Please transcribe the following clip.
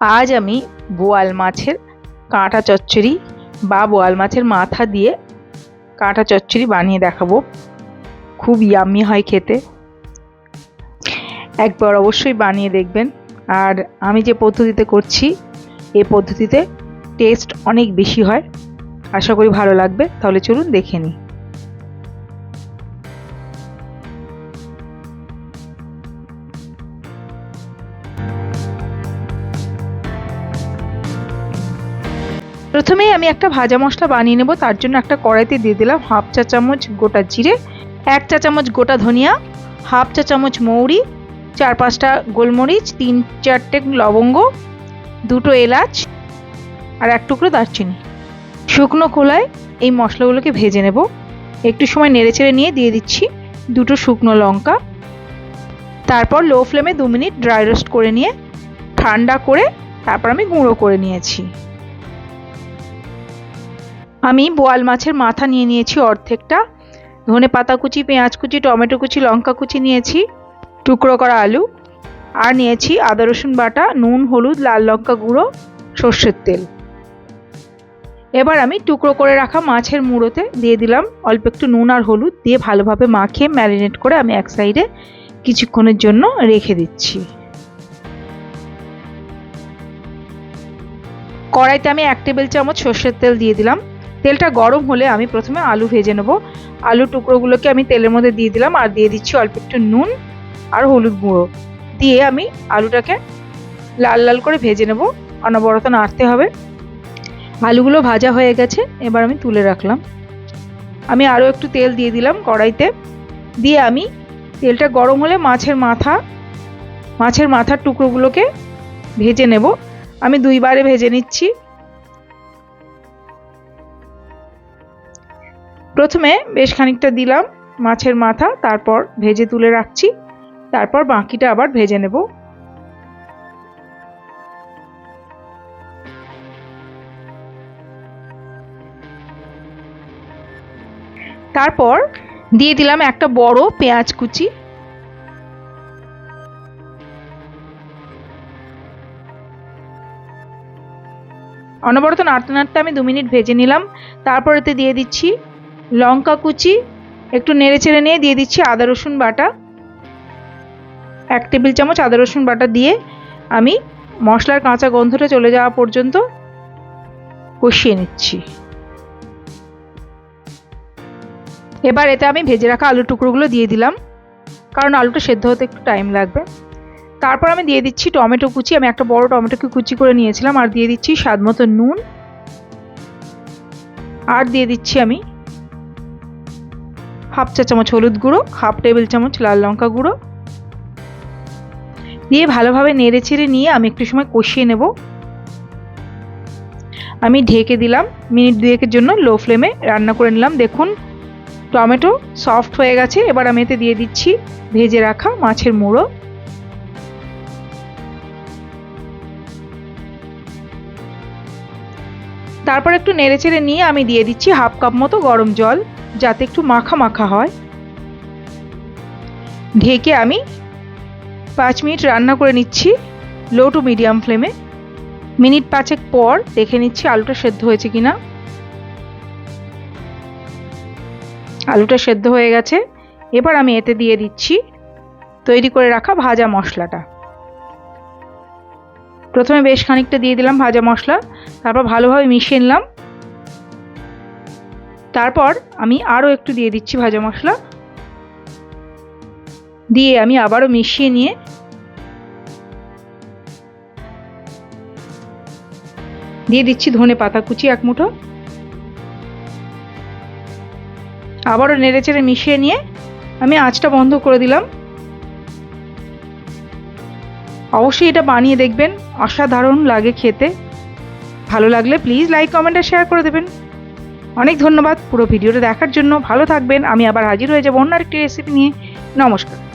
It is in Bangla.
আজ আমি বোয়াল মাছের কাঁটা চচ্চড়ি বা বোয়াল মাছের মাথা দিয়ে কাঁটা চচ্চড়ি বানিয়ে দেখাবো। খুব ইয়াম্মি হয় খেতে। একবার অবশ্যই বানিয়ে দেখবেন। আর আমি যে পদ্ধতিতে করছি এই পদ্ধতিতে টেস্ট অনেক বেশি হয়। আশা করি ভালো লাগবে। তাহলে চলুন দেখে নিই। প্রথমেই আমি একটা ভাজা মশলা বানিয়ে নেব, তার জন্য একটা কড়াইতে দিয়ে দিলাম হাফ চা চামচ গোটা জিরে, এক চা চামচ গোটা ধনিয়া, হাফ চা চামচ মৌরি, চার পাঁচটা গোলমরিচ, তিন চারটে লবঙ্গ, দুটো এলাচ আর এক টুকরো দারচিনি। শুকনো খোলায় এই মশলাগুলোকে ভেজে নেব। একটু সময় নেড়েচেড়ে নিয়ে দিয়ে দিচ্ছি দুটো শুকনো লঙ্কা। তারপর লো ফ্লেমে দু মিনিট ড্রাই রোস্ট করে নিয়ে, ঠান্ডা করে তারপর আমি গুঁড়ো করে নিয়েছি। আমি বোয়াল মাছের মাথা নিয়ে নিয়েছি অর্ধেকটা। ধনে পাতা কুচি, পেঁয়াজ কুচি, টমেটো কুচি, লঙ্কা কুচি নিয়েছি, টুকরো করা আলু। আর নিয়েছি আদা, রসুন বাটা, নুন, হলুদ, লাল লঙ্কা গুঁড়ো, সর্ষের তেল। এবার আমি টুকরো করে রাখা মাছের মুড়োতে দিয়ে দিলাম অল্প একটু নুন আর হলুদ দিয়ে ভালোভাবে মাখিয়ে ম্যারিনেট করে আমি এক সাইডে কিছুক্ষণের জন্য রেখে দিচ্ছি। কড়াইতে আমি এক টেবিল চামচ সর্ষের তেল দিয়ে দিলাম। তেলটা গরম হলে আমি প্রথমে আলু ভেজে নেব। আলু টুকরোগুলোকে আমি তেলের মধ্যে দিয়ে দিলাম আর দিয়ে দিচ্ছি অল্প একটু নুন আর হলুদ গুঁড়ো। দিয়ে আমি আলুটাকে লাল লাল করে ভেজে নেব। অনবরত নাড়তে হবে। আলুগুলো ভাজা হয়ে গেছে, এবার আমি তুলে রাখলাম। আমি আরও একটু তেল দিয়ে দিলাম কড়াইতে। দিয়ে আমি তেলটা গরম হলে মাছের মাথা, মাছের মাথার টুকরোগুলোকে ভেজে নেব। আমি দুইবারে ভেজে নিচ্ছি। প্রথমে বেশ খানিকটা দিলাম মাছের মাথা, তারপর ভেজে তুলে রাখছি। তারপর বাকিটা আবার ভেজে নেব। তারপর দিয়ে দিলাম একটা বড় পেঁয়াজ কুচি। অনবরত নাড়তে নাড়তে আমি দু মিনিট ভেজে নিলাম। তারপর এতে দিয়ে দিচ্ছি লঙ্কা কুচি, একটু নেড়ে চেড়ে নিয়ে দিয়ে দিচ্ছি আদা রসুন বাটা। এক টেবিল চামচ আদা রসুন বাটা দিয়ে আমি মশলার কাঁচা গন্ধটা চলে যাওয়া পর্যন্ত কষিয়ে নিচ্ছি। এবার এতে আমি ভেজে রাখা আলু টুকরোগুলো দিয়ে দিলাম, কারণ আলুটা সেদ্ধ হতে একটু টাইম লাগবে। তারপর আমি দিয়ে দিচ্ছি টমেটো কুচি, আমি একটা বড় টমেটোকে কুচি করে নিয়েছিলাম, আর দিয়ে দিচ্ছি স্বাদ মতো নুন। আর দিয়ে দিচ্ছি আমি হাফ চা চামচ হলুদ গুঁড়ো, হাফ টেবিল চামচ লাল লঙ্কা গুঁড়ো। দিয়ে ভালোভাবে নেড়ে ছেড়ে নিয়ে আমি একটু সময় কষিয়ে নেব। আমি ঢেকে দিলাম, মিনিট দুয়েকের জন্য লো ফ্লেমে রান্না করে নিলাম। দেখুন, টমেটো সফট হয়ে গেছে, এবার আমি এতে দিয়ে দিচ্ছি ভেজে রাখা মাছের মুড়ো। তারপর একটু নেড়েচেড়ে নিয়ে আমি দিয়ে দিচ্ছি হাফ কাপ মতো গরম জল। যাতে একটু মাখা মাখা হয়। ঢেকে আমি পাঁচ মিনিট রান্না করে নিচ্ছি লো টু মিডিয়াম ফ্লেমে মিনিট পাঁচেক পর দেখে নিচ্ছি আলুটা সেদ্ধ হয়েছে কিনা। আলুটা সেদ্ধ হয়ে গেছে। এবার আমি এতে দিয়ে দিচ্ছি তৈরি করে রাখা ভাজা মশলাটা। প্রথমে বেশ খানিকটা দিয়ে দিলাম ভাজা মশলা, তারপর ভালোভাবে মিশিয়ে নিলাম। তারপর আমি আরও একটু দিয়ে দিচ্ছি ভাজা মশলা। দিয়ে আমি আবারও মিশিয়ে নিয়ে দিয়ে দিচ্ছি ধনে পাতা কুচি এক মুঠো। আবারও নেড়েচেড়ে মিশিয়ে নিয়ে আমি আঁচটা বন্ধ করে দিলাম। অবশ্যই এটা বানিয়ে দেখবেন, অসাধারণ লাগে খেতে। ভালো লাগলে প্লিজ লাইক, কমেন্ট আর শেয়ার করে দেবেন। অনেক ধন্যবাদ পুরো ভিডিওটা দেখার জন্য। ভালো থাকবেন। আমি আবার হাজির হয়ে যাব অন্য আরেকটি রেসিপি নিয়ে। নমস্কার।